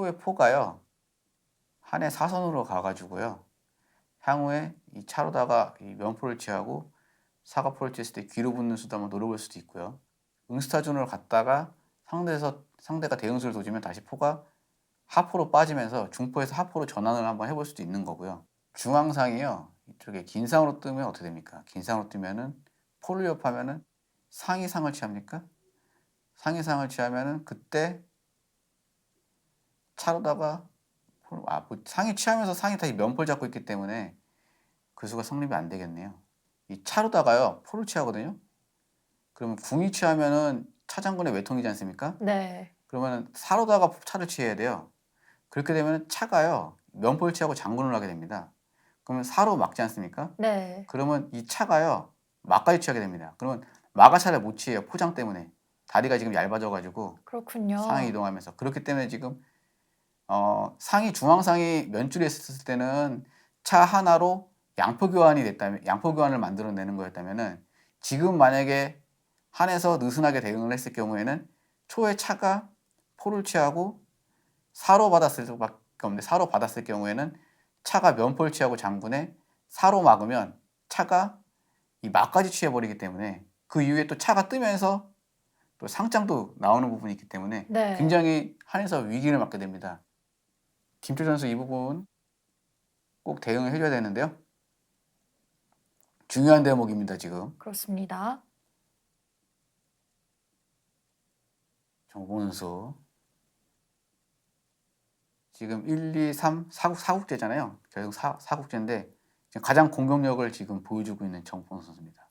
초의 포가요. 한해 사선으로 가가지고요. 향후에 이 차로다가 이 면포를 취하고 사과포를 취했을 때 귀로 붙는 수도 한번 노려볼 수도 있고요. 응스타존으로 갔다가 상대에서 상대가 대응수를 도지면 다시 포가 하포로 빠지면서 중포에서 하포로 전환을 한번 해볼 수도 있는 거고요. 중앙상이요. 이쪽에 긴 상으로 뜨면 어떻게 됩니까? 긴 상으로 뜨면은 포를 옆하면은 상이 상을 취합니까? 상이 상을 취하면은 그때 차로다가 아, 뭐 상이 취하면서 상이 다시 면포를 잡고 있기 때문에 그 수가 성립이 안 되겠네요. 이 차로다가요 포를 취하거든요. 그러면 궁이 취하면은 차장군의 외통이지 않습니까? 네. 그러면 사로다가 차를 취해야 돼요. 그렇게 되면 차가요 면포를 취하고 장군을 하게 됩니다. 그러면 사로 막지 않습니까? 네. 그러면 이 차가요 막까지 취하게 됩니다. 그러면 마가 차를 못 취해요 포장 때문에 다리가 지금 얇아져가지고 그렇군요. 상이 이동하면서 그렇기 때문에 지금 어, 상이 중앙상이 면줄에 있었을 때는 차 하나로 양포 교환이 됐다면 양포 교환을 만들어내는 거였다면은 지금 만약에 한에서 느슨하게 대응을 했을 경우에는 초에 차가 포를 취하고 사로 받았을 수밖에 없는데 사로 받았을 경우에는 차가 면포를 취하고 장군에 사로 막으면 차가 이 막까지 취해버리기 때문에 그 이후에 또 차가 뜨면서 또 상장도 나오는 부분이 있기 때문에 네. 굉장히 한에서 위기를 맞게 됩니다. 김철 선수 이 부분 꼭 대응을 해줘야 되는데요. 중요한 대목입니다. 지금 그렇습니다. 정봉 선수 지금 1, 2, 3 사국 사국제잖아요. 결국 사, 사국제인데 지금 가장 공격력을 지금 보여주고 있는 정봉 선수입니다.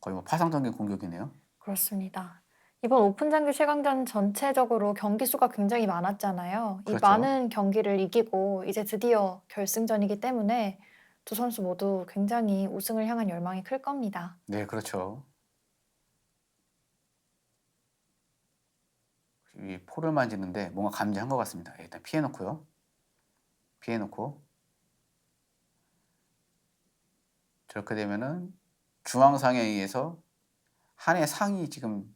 거의 뭐 파상적인 공격이네요. 그렇습니다. 이번 오픈 장기 최강전 전체적으로 경기 수가 굉장히 많았잖아요. 이 그렇죠. 많은 경기를 이기고 이제 드디어 결승전이기 때문에 두 선수 모두 굉장히 우승을 향한 열망이 클 겁니다. 네, 그렇죠. 이 포를 만지는데 뭔가 감지한 것 같습니다. 일단 피해놓고요. 피해놓고 저렇게 되면은 중앙상에 의해서 한의 상이 지금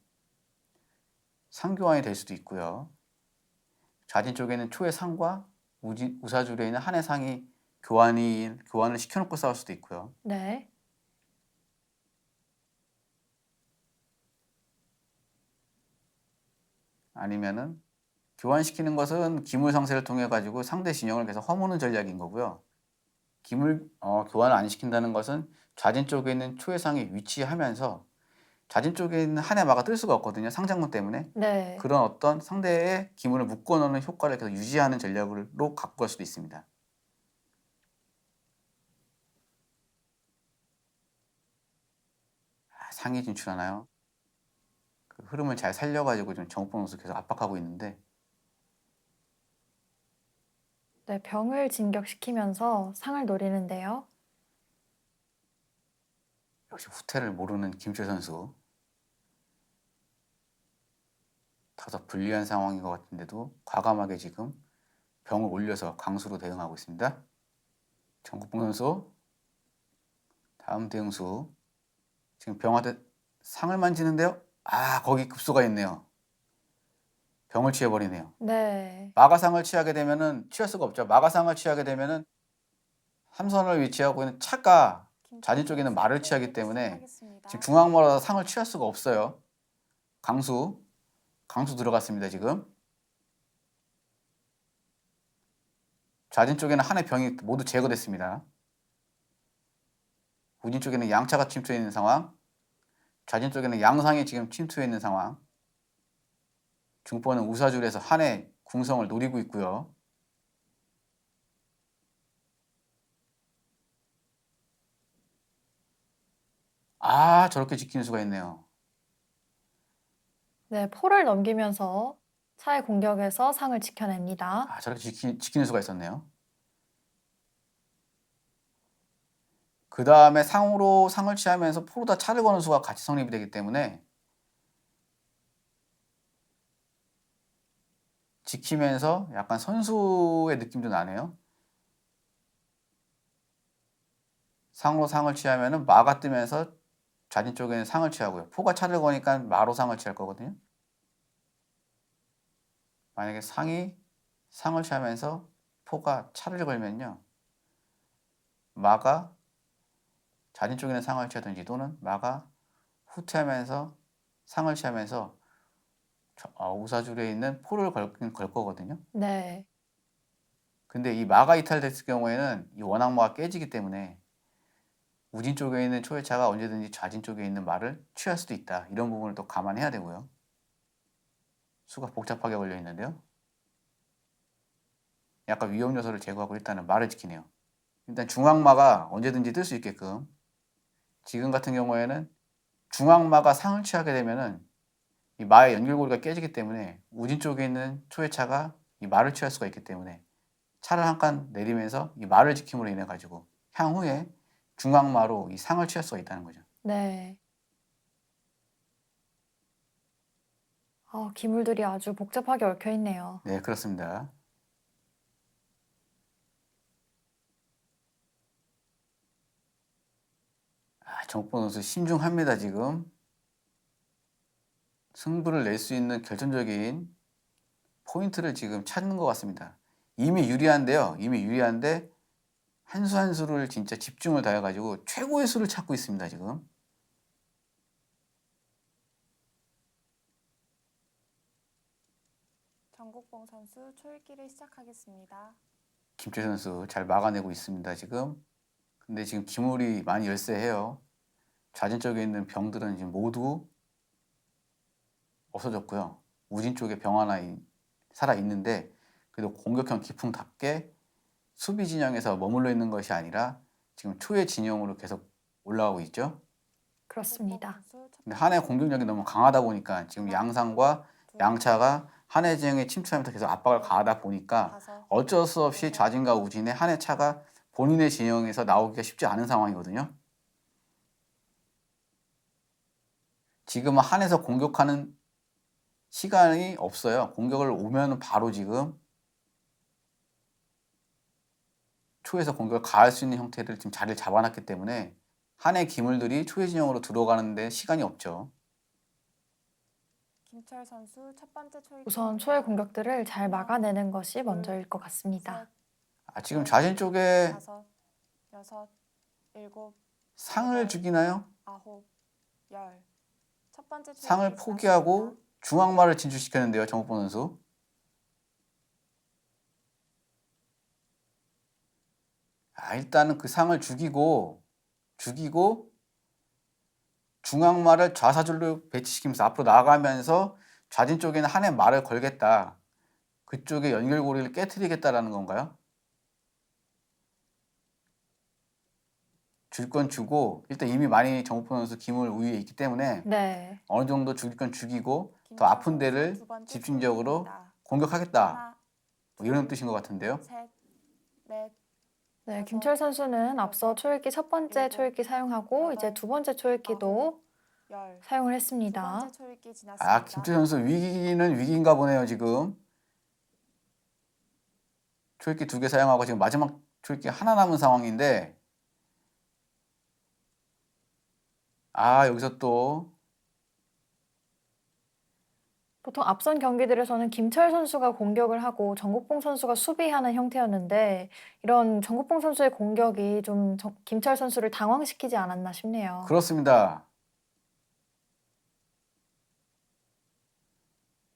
상교환이 될 수도 있고요. 좌진 쪽에는 초의 상과 우지, 우사줄에 있는 한의 상이 교환이 교환을 시켜놓고 싸울 수도 있고요. 네. 아니면은 교환시키는 것은 기물 상세를 통해 가지고 상대 진영을 계속 허무는 전략인 거고요. 기물 어, 교환을 안 시킨다는 것은 좌진 쪽에 있는 초해상이 위치하면서 좌진 쪽에 있는 한해 마가 뜰 수가 없거든요. 상장문 때문에 네. 그런 어떤 상대의 기물을 묶어놓는 효과를 계속 유지하는 전략으로 갖고 갈 수도 있습니다. 아, 상위 진출하나요? 그 흐름을 잘 살려가지고 좀 정봉 선수 계속 압박하고 있는데 네, 병을 진격시키면서 상을 노리는데요. 역시 후퇴를 모르는 김철 선수 다소 불리한 상황인 것 같은데도 과감하게 지금 병을 올려서 강수로 대응하고 있습니다. 정국봉 선수 다음 대응수 지금 병한테 상을 만지는데요. 아 거기 급소가 있네요. 병을 취해버리네요. 네. 마가상을 취하게 되면은 취할 수가 없죠. 마가상을 취하게 되면은 삼선을 위치하고 있는 차가 자진 쪽에는 말을 취하기 때문에 지금 중앙모라서 상을 취할 수가 없어요. 강수, 강수 들어갔습니다 지금. 좌진 쪽에는 한의 병이 모두 제거됐습니다. 우진 쪽에는 양차가 침투해 있는 상황. 좌진 쪽에는 양상이 지금 침투해 있는 상황. 중포는 우사줄에서 한의 궁성을 노리고 있고요. 아 저렇게 지키는 수가 있네요. 네, 포를 넘기면서 차의 공격에서 상을 지켜냅니다. 아 저렇게 지키, 지키는 수가 있었네요. 그 다음에 상으로 상을 취하면서 포로다 차를 거는 수가 같이 성립이 되기 때문에 지키면서 약간 선수의 느낌도 나네요. 상으로 상을 취하면은 마가 뜨면서 좌진 쪽에는 상을 취하고요. 포가 차를 거니까 마로 상을 취할 거거든요. 만약에 상이 상을 취하면서 포가 차를 걸면요. 마가 좌진 쪽에는 상을 취하든지 또는 마가 후퇴하면서 상을 취하면서 저- 어, 우사줄에 있는 포를 걸, 걸 거거든요. 네. 근데 이 마가 이탈됐을 경우에는 이 원악마가 깨지기 때문에 우진 쪽에 있는 초회차가 언제든지 좌진 쪽에 있는 말을 취할 수도 있다. 이런 부분을 또 감안해야 되고요. 수가 복잡하게 걸려 있는데요. 약간 위험 요소를 제거하고 일단은 말을 지키네요. 일단 중앙마가 언제든지 뜰 수 있게끔 지금 같은 경우에는 중앙마가 상을 취하게 되면은 이 마의 연결고리가 깨지기 때문에 우진 쪽에 있는 초회차가 이 말을 취할 수가 있기 때문에 차를 한 칸 내리면서 이 말을 지킴으로 인해 가지고 향후에 중앙마로 이 상을 취할 수가 있다는 거죠. 네. 아, 기물들이 아주 복잡하게 얽혀 있네요. 네, 그렇습니다. 아, 정보 선수 신중합니다, 지금. 승부를 낼 수 있는 결정적인 포인트를 지금 찾는 것 같습니다. 이미 유리한데요. 이미 유리한데 한 수 한 수를 진짜 집중을 다해가지고 최고의 수를 찾고 있습니다, 지금. 전국봉 선수 초읽기를 시작하겠습니다. 김철 선수 잘 막아내고 있습니다, 지금. 근데 지금 기물이 많이 열세해요. 좌진 쪽에 있는 병들은 지금 모두 없어졌고요. 우진 쪽에 병 하나 이- 살아 있는데 그래도 공격형 기풍답게 수비 진영에서 머물러 있는 것이 아니라 지금 초의 진영으로 계속 올라가고 있죠. 그렇습니다. 근데 한해 공격력이 너무 강하다 보니까 지금 양상과 둘, 양차가 한해 진영에 침투하면서 계속 압박을 가하다 보니까 어쩔 수 없이 좌진과 우진의 한해 차가 본인의 진영에서 나오기가 쉽지 않은 상황이거든요. 지금은 한에서 공격하는 시간이 없어요. 공격을 오면 바로 지금 초에서 공격을 가할 수 있는 형태를 지금 자리를 잡아놨기 때문에 한해 기물들이 초의 진영으로 들어가는데 시간이 없죠. 김철 선수 첫 번째 초읽기 우선 초의 공격들을 잘 막아내는 것이 먼저일 것 같습니다. 아, 지금 좌진 쪽에 다섯, 여섯, 일곱, 상을 죽이나요? 아홉, 열. 첫 번째 상을 포기하고. 중앙마를 진출시켰는데요, 정국본 선수. 아, 일단은 그 상을 죽이고 죽이고 중앙마를 좌사줄로 배치시키면서 앞으로 나아가면서 좌진 쪽에는 한 해 말을 걸겠다. 그쪽에 연결고리를 깨뜨리겠다라는 건가요? 줄 건 주고 일단 이미 많이 정국본 선수 기물 우위에 있기 때문에 네. 어느 정도 죽일 건 죽이고 더 아픈 데를 집중적으로. 공격하겠다. 하나, 뭐 이런 뜻인 것 같은데요. 셋, 넷, 네, 김철 선수는 앞서 초읽기 첫 번째 초읽기 사용하고 이제 두 번째 초읽기도 열. 사용을 두 했습니다. 아 김태 선수 위기는 위기인가 보네요 지금. 초읽기 두 개 사용하고 지금 마지막 초읽기 하나 남은 상황인데 아 여기서 또 보통 앞선 경기들에서는 김철 선수가 공격을 하고 정국봉 선수가 수비하는 형태였는데 이런 정국봉 선수의 공격이 좀 정- 김철 선수를 당황시키지 않았나 싶네요. 그렇습니다.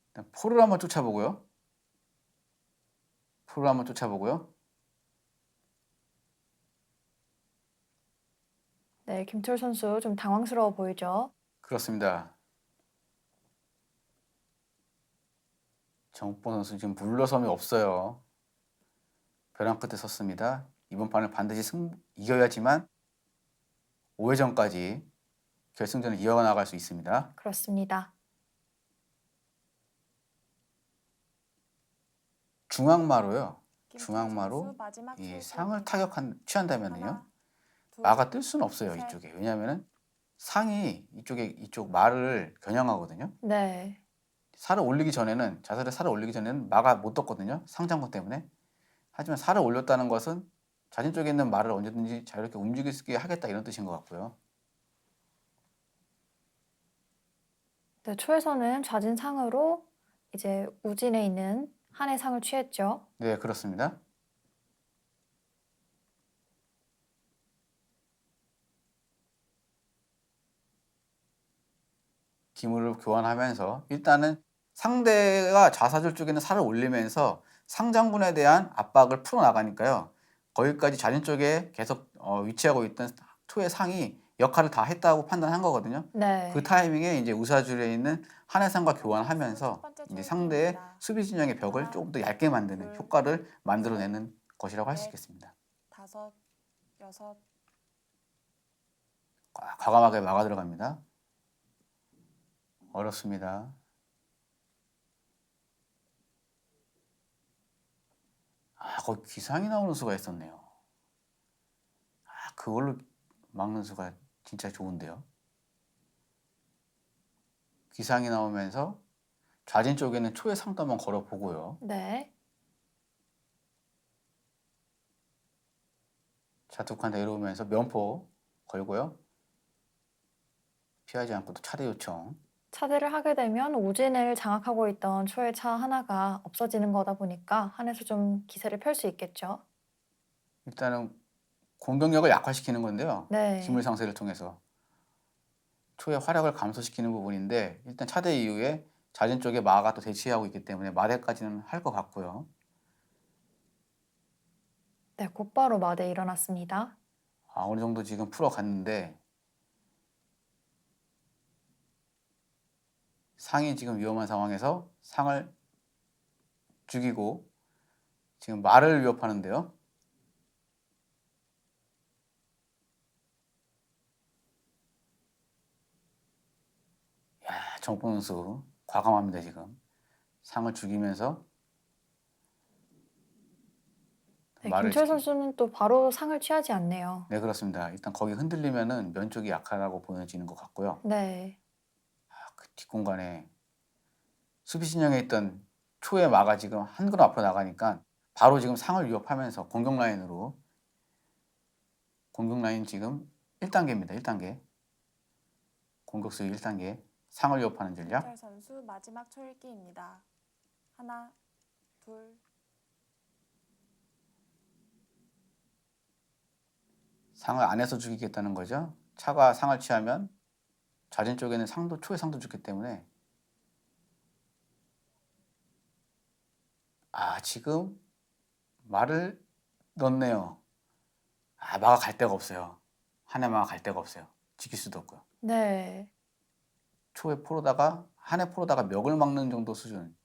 일단 포를 한번 쫓아보고요. 포를 한번 쫓아보고요. 네, 김철 선수 좀 당황스러워 보이죠? 그렇습니다. 정보 선수 지금 물러섬이 없어요. 벼랑 끝에 섰습니다. 이번 판을 반드시 승, 이겨야지만 5회전까지 결승전을 이어나갈 수 있습니다. 그렇습니다. 중앙마로요. 중앙마로 이. 상을 타격한 취한다면요. 마가 뜰 수는 없어요 셋. 이쪽에. 왜냐하면은 상이 이쪽에 이쪽 말을 겨냥하거든요. 네. 살을 올리기 전에는 자살을 살을 올리기 전에는 마가 못 떴거든요 상장고 때문에 하지만 살을 올렸다는 것은 자신 쪽에 있는 말을 언제든지 자유롭게 움직일 수 있게 하겠다 이런 뜻인 것 같고요 네, 초에서는 좌진 상으로 이제 우진에 있는 한의 상을 취했죠. 네, 그렇습니다. 기물을 교환하면서 일단은 상대가 좌사줄 쪽에는 살을 올리면서 상장군에 대한 압박을 풀어 나가니까요. 거기까지 자진 쪽에 계속 어, 위치하고 있던 초의 상이 역할을 다 했다고 판단한 거거든요. 네. 그 타이밍에 이제 우사줄에 있는 한해상과 첫 교환하면서 이제. 상대의 수비 진영의 벽을 조금 더 얇게 만드는 둘, 효과를 만들어내는 것이라고 할수 넷. 있겠습니다. 다섯, 여섯, 과- 과감하게 막아 들어갑니다. 어렵습니다. 아, 거기 기상이 나오는 수가 있었네요. 아, 그걸로 막는 수가 진짜 좋은데요. 기상이 나오면서 좌진 쪽에는 초의 한번 걸어보고요. 네. 자, 두칸 내려오면서 면포 걸고요. 피하지 않고 또 차대 요청. 차대를 하게 되면 우진을 장악하고 있던 초의 차 하나가 없어지는 거다 보니까 한에서 좀 기세를 펼 수 있겠죠. 일단은 공격력을 약화시키는 건데요. 네. 기물 상세를 통해서 초의 활약을 감소시키는 부분인데 일단 차대 이후에 자진 쪽에 마가 또 대치하고 있기 때문에 마대까지는 할 것 같고요. 네, 곧바로 마대 일어났습니다. 아, 어느 정도 지금 풀어갔는데 상이 지금 위험한 상황에서 상을 죽이고 지금 말을 위협하는데요. 야, 정보 선수 과감합니다 지금 상을 죽이면서 네, 말을 김철 지키- 선수는 또 바로 상을 취하지 않네요. 네 그렇습니다. 일단 거기 흔들리면은 면 쪽이 약하다고 보여지는 것 같고요. 네. 뒷공간에 수비 진영에 있던 초의 마가 지금 한 걸음 앞으로 나가니까 바로 지금 상을 위협하면서 공격 라인으로 공격 라인 지금 1단계입니다. 1단계. 공격수 1단계. 상을 위협하는 전략. 김철 선수 마지막 초읽기입니다. 하나, 둘, 상을 안에서 죽이겠다는 거죠. 차가 상을 취하면 좌진 쪽에는 상도 초의 상도 죽기 때문에 아 지금 말을 넣네요. 아 마가 갈 데가 없어요. 한해 마가 갈 데가 없어요. 지킬 수도 없고요. 네. 초의 포로다가 한해 포로다가 멱을 막는 정도 수준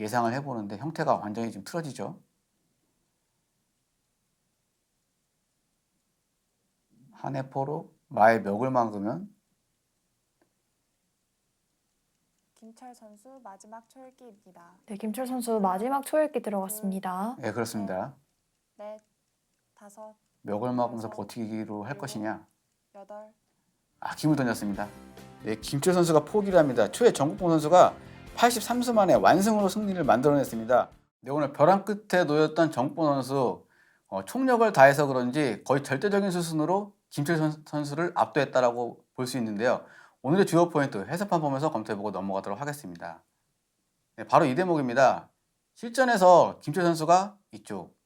예상을 해보는데 형태가 완전히 지금 틀어지죠. 한해 포로 마의 멱을 막으면 김철 선수 마지막 초읽기입니다. 네, 김철 선수 마지막 초읽기 들어갔습니다. 네 그렇습니다. 넷, 다섯, 멱을 막으면서 버티기로 할 것이냐 여덟, 아 기물 던졌습니다. 네 김철 선수가 포기를 합니다. 초에 정국봉 선수가 83수 만에 완승으로 승리를 만들어냈습니다. 네, 오늘 벼랑 끝에 놓였던 정국봉 선수 어, 총력을 다해서 그런지 거의 절대적인 수순으로 김철 선- 선수를 압도했다라고 볼 수 있는데요. 오늘의 주요 포인트 해설판 보면서 검토해보고 넘어가도록 하겠습니다. 네, 바로 이 대목입니다. 실전에서 김철 선수가 이쪽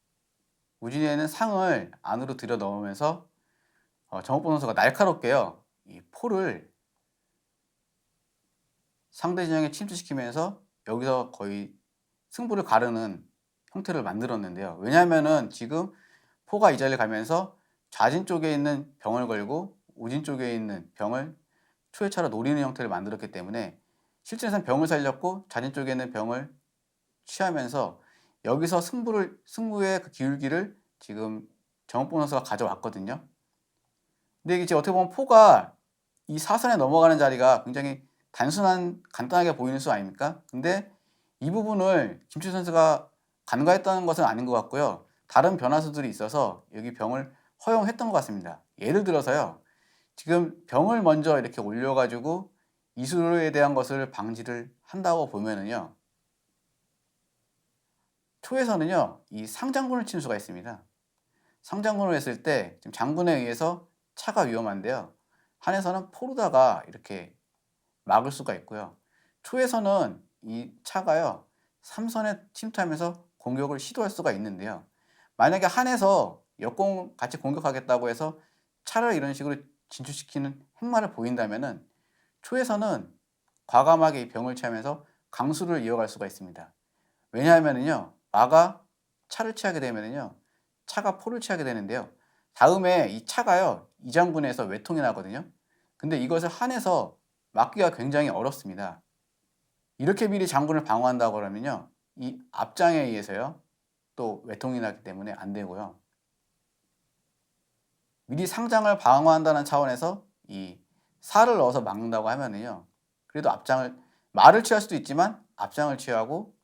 우진이에는 상을 안으로 들여 넣으면서 어, 정욱보 선수가 날카롭게요 이 포를 상대 진영에 침투시키면서 여기서 거의 승부를 가르는 형태를 만들었는데요. 왜냐하면은 지금 포가 이 자리를 가면서 좌진 쪽에 있는 병을 걸고 우진 쪽에 있는 병을 초회차로 노리는 형태를 만들었기 때문에 실전에서는 병을 살렸고 좌진 쪽에 있는 병을 취하면서 여기서 승부를 승부의 그 기울기를 지금 정욱보 선수가 가져왔거든요. 근데 지금 어떻게 보면 포가 이 사선에 넘어가는 자리가 굉장히 단순한 간단하게 보이는 수 아닙니까? 근데 이 부분을 김철 선수가 간과했다는 것은 아닌 것 같고요. 다른 변화수들이 있어서 여기 병을 허용했던 것 같습니다. 예를 들어서요. 지금 병을 먼저 이렇게 올려가지고 이수에 대한 것을 방지를 한다고 보면은요. 초에서는요, 이 상장군을 치는 수가 있습니다. 상장군을 했을 때 지금 장군에 의해서 차가 위험한데요. 한에서는 포르다가 이렇게 막을 수가 있고요. 초에서는 이 차가요. 삼선에 침투하면서 공격을 시도할 수가 있는데요. 만약에 한에서 역공 같이 공격하겠다고 해서 차를 이런 식으로 진출시키는 행마를 보인다면은 초에서는 과감하게 이 병을 취하면서 강수를 이어갈 수가 있습니다. 왜냐하면은요, 마가 차를 취하게 되면은요, 차가 포를 취하게 되는데요. 다음에 이 차가요, 이 장군에서 외통이 나거든요. 근데 이것을 한에서 막기가 굉장히 어렵습니다. 이렇게 미리 장군을 방어한다고 그러면요, 이 앞장에 의해서요, 또 외통이 나기 때문에 안 되고요. 미리 상장을 방어한다는 차원에서 이 살을 넣어서 막는다고 하면은요, 그래도 앞장을 말을 취할 수도 있지만 앞장을 취하고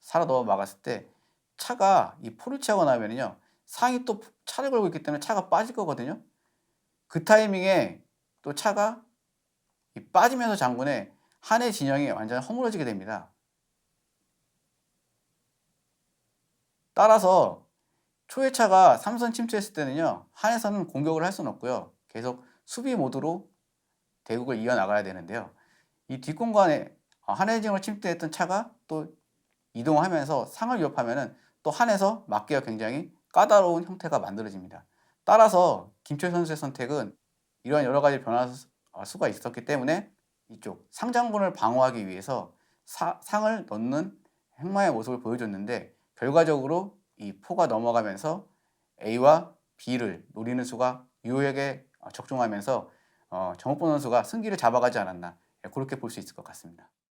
살을 넣어 막았을 때 차가 이 포를 취하고 나면은요, 상이 또 차를 걸고 있기 때문에 차가 빠질 거거든요. 그 타이밍에 또 차가 이 빠지면서 장군의 한의 진영이 완전 허물어지게 됩니다. 따라서 초의 차가 삼선 침투했을 때는요 한에서는 공격을 할 수는 없고요 계속 수비 모드로 대국을 이어나가야 되는데요 이 뒷공간에 어, 진영을 침투했던 차가 또 이동하면서 상을 위협하면은 또 한에서 막기가 굉장히 까다로운 형태가 만들어집니다. 따라서 김철 선수의 선택은 이러한 여러 가지 변화 수- 어, 수가 있었기 때문에 이쪽 상장군을 방어하기 위해서 사- 상을 넣는 행마의 모습을 보여줬는데 결과적으로 이 포가 넘어가면서 A와 B를 노리는 수가 유효하게 어, 적중하면서 어, 정옥본 선수가 승기를 잡아가지 않았나 예, 그렇게 볼 수 있을 것 같습니다.